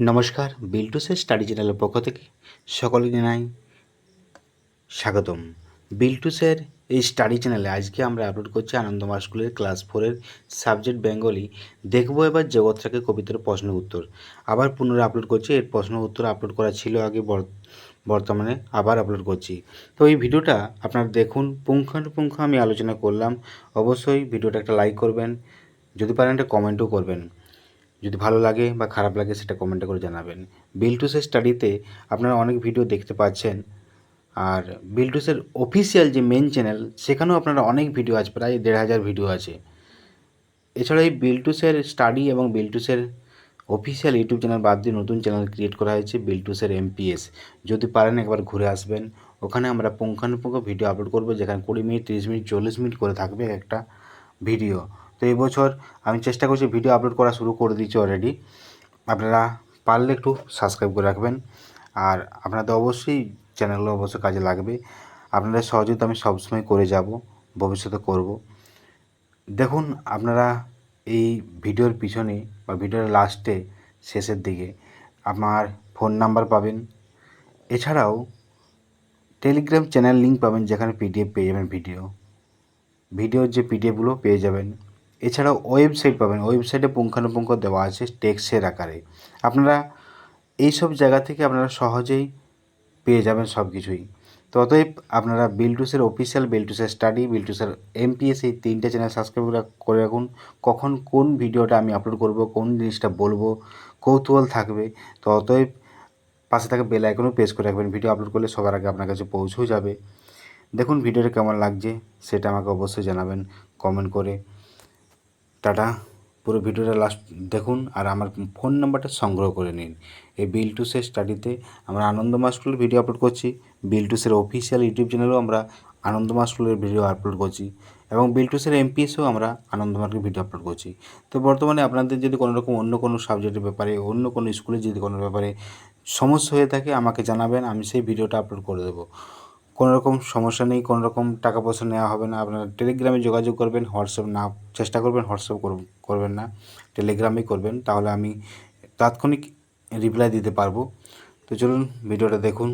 নমস্কার বিল্টুসের স্টাডি চ্যানেলের পক্ষ থেকে সকলে জানাই স্বাগতম। বিল্টুসের এই স্টাডি চ্যানেলে আজকে আমরা আপলোড করছি আনন্দমা স্কুলের ক্লাস ফোরের সাবজেক্ট বেঙ্গলি। দেখব এবার জগৎ থেকে কবিতার প্রশ্ন উত্তর। আবার পুনরায় আপলোড করছি, এর প্রশ্ন উত্তর আপলোড করা ছিল আগে, বর- বর্তমানে আবার আপলোড করছি। তো এই ভিডিওটা আপনারা দেখুন, পুঙ্খানুপুঙ্খ আমি আলোচনা করলাম। অবশ্যই ভিডিওটা একটা লাইক করবেন, যদি পারেন একটা কমেন্টও করবেন। যদি ভালো লাগে বা খারাপ লাগে সেটা কমেন্টে করে জানাবেন। বিলটুসের স্টাডিতে আপনারা অনেক ভিডিও দেখতে পাচ্ছেন। আর বিলটুসের অফিসিয়াল যে মেন চ্যানেল সেখানেও আপনারা অনেক ভিডিও আছে, প্রায় দেড় হাজার ভিডিও আছে। এছাড়া এই বিলটুসের স্টাডি এবং বিলটুসের অফিসিয়াল ইউটিউব চ্যানেল বাদ দিয়ে নতুন চ্যানেল ক্রিয়েট করা হয়েছে বিলটুসের এমপিএস যদি পারেন একবার ঘুরে আসবেন। ওখানে আমরা পুঙ্খানুপুঙ্খ ভিডিও আপলোড করব, যেখানে কুড়ি মিনিট, তিরিশ মিনিট, চল্লিশ মিনিট করে থাকবে একটা ভিডিও এই বছর আমি চেষ্টা করছি ভিডিও আপলোড করা শুরু করে দিচ্ছি অলরেডি আপনারা পারলে একটু সাবস্ক্রাইব করে রাখবেন। আর আপনাদের অবশ্যই চ্যানেলগুলো অবশ্যই কাজে লাগবে। আপনাদের সহযোগিতা আমি সবসময় করে যাব, ভবিষ্যতে করব। দেখুন, আপনারা এই ভিডিওর পিছনে বা ভিডিওর লাস্টে শেষের দিকে আমার ফোন নাম্বার পাবেন। এছাড়াও টেলিগ্রাম চ্যানেল লিঙ্ক পাবেন, যেখানে পিডিএফ পেয়ে যাবেন ভিডিও ভিডিওর যে পিডিএফগুলো পেয়ে যাবেন এছাড়াও ওয়েবসাইট পাবেন। ওয়েবসাইটে পুঙ্খানুপুঙ্খ দেওয়া আছে টেক্সের আকারে। আপনারা এই সব জায়গা থেকে আপনারা সহজেই পেয়ে যাবেন সব কিছুই তো অতএব আপনারা বিলটুসের অফিসিয়াল বিলটুসের স্টাডি বিলটুসের এমপিএস এই তিনটে চ্যানেল সাবস্ক্রাইব করে রাখুন। কখন কোন ভিডিওটা আমি আপলোড করব, কোন জিনিসটা বলব, কৌতূহল থাকবে। তো অতএব পাশে থাকা বেল আইকনও প্রেস করে রাখবেন। ভিডিও আপলোড করলে সবার আগে আপনার কাছে পৌঁছেও যাবে। দেখুন ভিডিওটা কেমন লাগছে, সেটা আমাকে অবশ্যই জানাবেন। কমেন্ট করে টাটা। পুরো ভিডিওটা লাস্ট দেখুন আর আমার ফোন নাম্বারটা সংগ্রহ করে নিন। এই বিলটুসের স্টাডিতে আমরা আনন্দমা স্কুলের ভিডিও আপলোড করছি। বিলটুসের অফিসিয়াল ইউটিউব চ্যানেলেও আমরা আনন্দমা স্কুলের ভিডিও আপলোড করছি। এবং বিলটুসের এমপিএসও আমরা আনন্দমার্কের ভিডিও আপলোড করছি। তো বর্তমানে আপনাদের যদি কোনো রকম অন্য কোনো সাবজেক্টের ব্যাপারে, অন্য কোনো স্কুলে যদি কোনো ব্যাপারে সমস্যা হয়ে থাকে, আমাকে জানাবেন, আমি সেই ভিডিওটা আপলোড করে দেবো। কোনো রকম সমস্যা নেই কোনো রকম টাকা পয়সা নেওয়া হবে না। আপনারা টেলিগ্রামে যোগাযোগ করবেন হোয়াটসঅ্যাপ না, চেষ্টা করবেন হোয়াটসঅ্যাপ করবেন না। টেলিগ্রামেই করবেন, তাহলে আমি তাৎক্ষণিক রিপ্লাই দিতে পারব। তো চলুন, ভিডিওটা দেখুন।